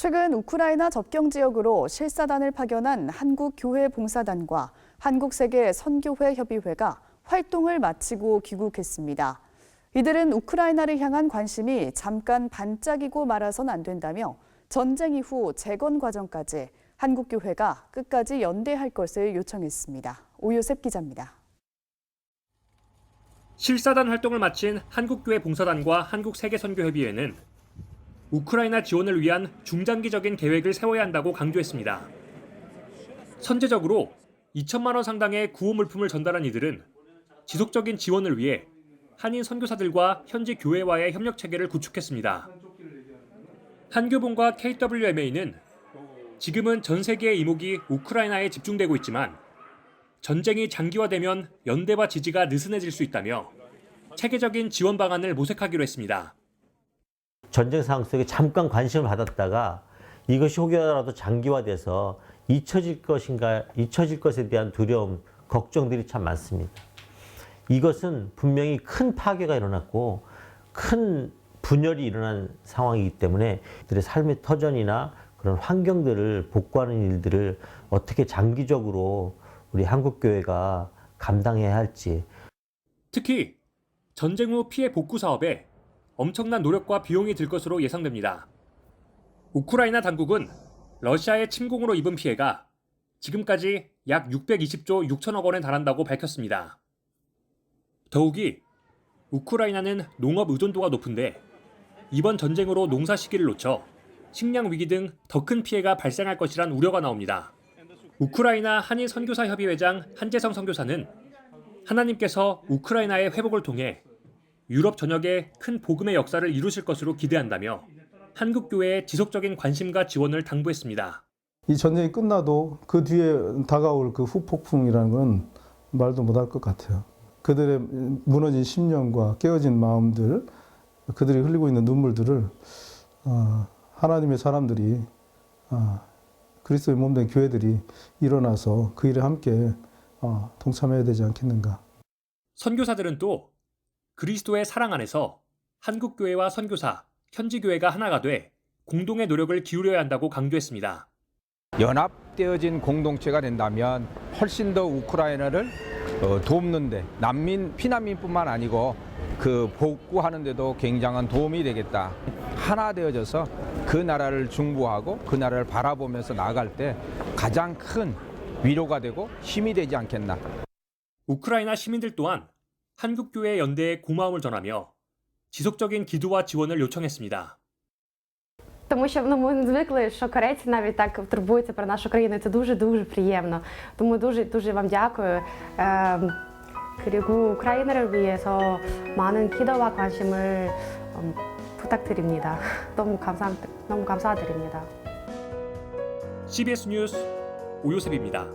최근 우크라이나 접경 지역으로 실사단을 파견한 한국교회 봉사단과 한국세계 선교회 협의회가 활동을 마치고 귀국했습니다. 이들은 우크라이나를 향한 관심이 잠깐 반짝이고 말아선 안 된다며 전쟁 이후 재건 과정까지 한국교회가 끝까지 연대할 것을 요청했습니다. 오요셉 기자입니다. 실사단 활동을 마친 한국교회 봉사단과 한국세계선교협의회는 우크라이나 지원을 위한 중장기적인 계획을 세워야 한다고 강조했습니다. 선제적으로 2천만 원 상당의 구호 물품을 전달한 이들은 지속적인 지원을 위해 한인 선교사들과 현지 교회와의 협력 체계를 구축했습니다. 한교본과 KWMA는 지금은 전 세계의 이목이 우크라이나에 집중되고 있지만 전쟁이 장기화되면 연대와 지지가 느슨해질 수 있다며 체계적인 지원 방안을 모색하기로 했습니다. 전쟁 상황 속에 잠깐 관심을 받았다가 이것이 혹여라도 장기화돼서 잊혀질 것인가, 잊혀질 것에 대한 두려움, 걱정들이 참 많습니다. 이것은 분명히 큰 파괴가 일어났고 큰 분열이 일어난 상황이기 때문에 그들의 삶의 터전이나 그런 환경들을 복구하는 일들을 어떻게 장기적으로 우리 한국 교회가 감당해야 할지 특히 전쟁 후 피해 복구 사업에 엄청난 노력과 비용이 들 것으로 예상됩니다. 우크라이나 당국은 러시아의 침공으로 입은 피해가 지금까지 약 620조 6천억 원에 달한다고 밝혔습니다. 더욱이 우크라이나는 농업 의존도가 높은데 이번 전쟁으로 농사 시기를 놓쳐 식량 위기 등 더 큰 피해가 발생할 것이란 우려가 나옵니다. 우크라이나 한인 선교사 협의회장 한재성 선교사는 하나님께서 우크라이나의 회복을 통해 유럽 전역에 큰 복음의 역사를 이루실 것으로 기대한다며 한국 교회의 지속적인 관심과 지원을 당부했습니다. 이 전쟁이 끝나도 그 뒤에 다가올 그 후폭풍이라는 건 말도 못할 것 같아요. 그들의 무너진 심령과 깨어진 마음들, 그들이 흘리고 있는 눈물들을 어, 하나님의 사람들이 어, 그리스도의 몸된 교회들이 일어나서 그 일에 함께 어, 동참해야 되지 않겠는가. 선교사들은 또 그리스도의 사랑 안에서 한국 교회와 선교사, 현지 교회가 하나가 돼 공동의 노력을 기울여야 한다고 강조했습니다. 연합되어진 공동체가 된다면 훨씬 더 우크라이나를 어, 돕는데 난민 피난민뿐만 아니고 그 복구하는데도 굉장한 도움이 되겠다. 하나 되어져서 그 나라를 중보하고 그 나라를 바라보면서 나아갈 때 가장 큰 위로가 되고 힘이 되지 않겠나. 우크라이나 시민들 또한 한국 교회 연대에 고마움을 전하며 지속적인 기도와 지원을 요청했습니다. Тому що ну, ми не звикли, що корейці навіть так турбуються про нашу країну. Це дуже дуже приємно. Тому дуже дуже вам дякую. ем, 그리고 우크라이나를 위해서 많은 기도와 관심을 음, 부탁드립니다. 너무 감사 너무 감사드립니다. CBS 뉴스 오요셉입니다.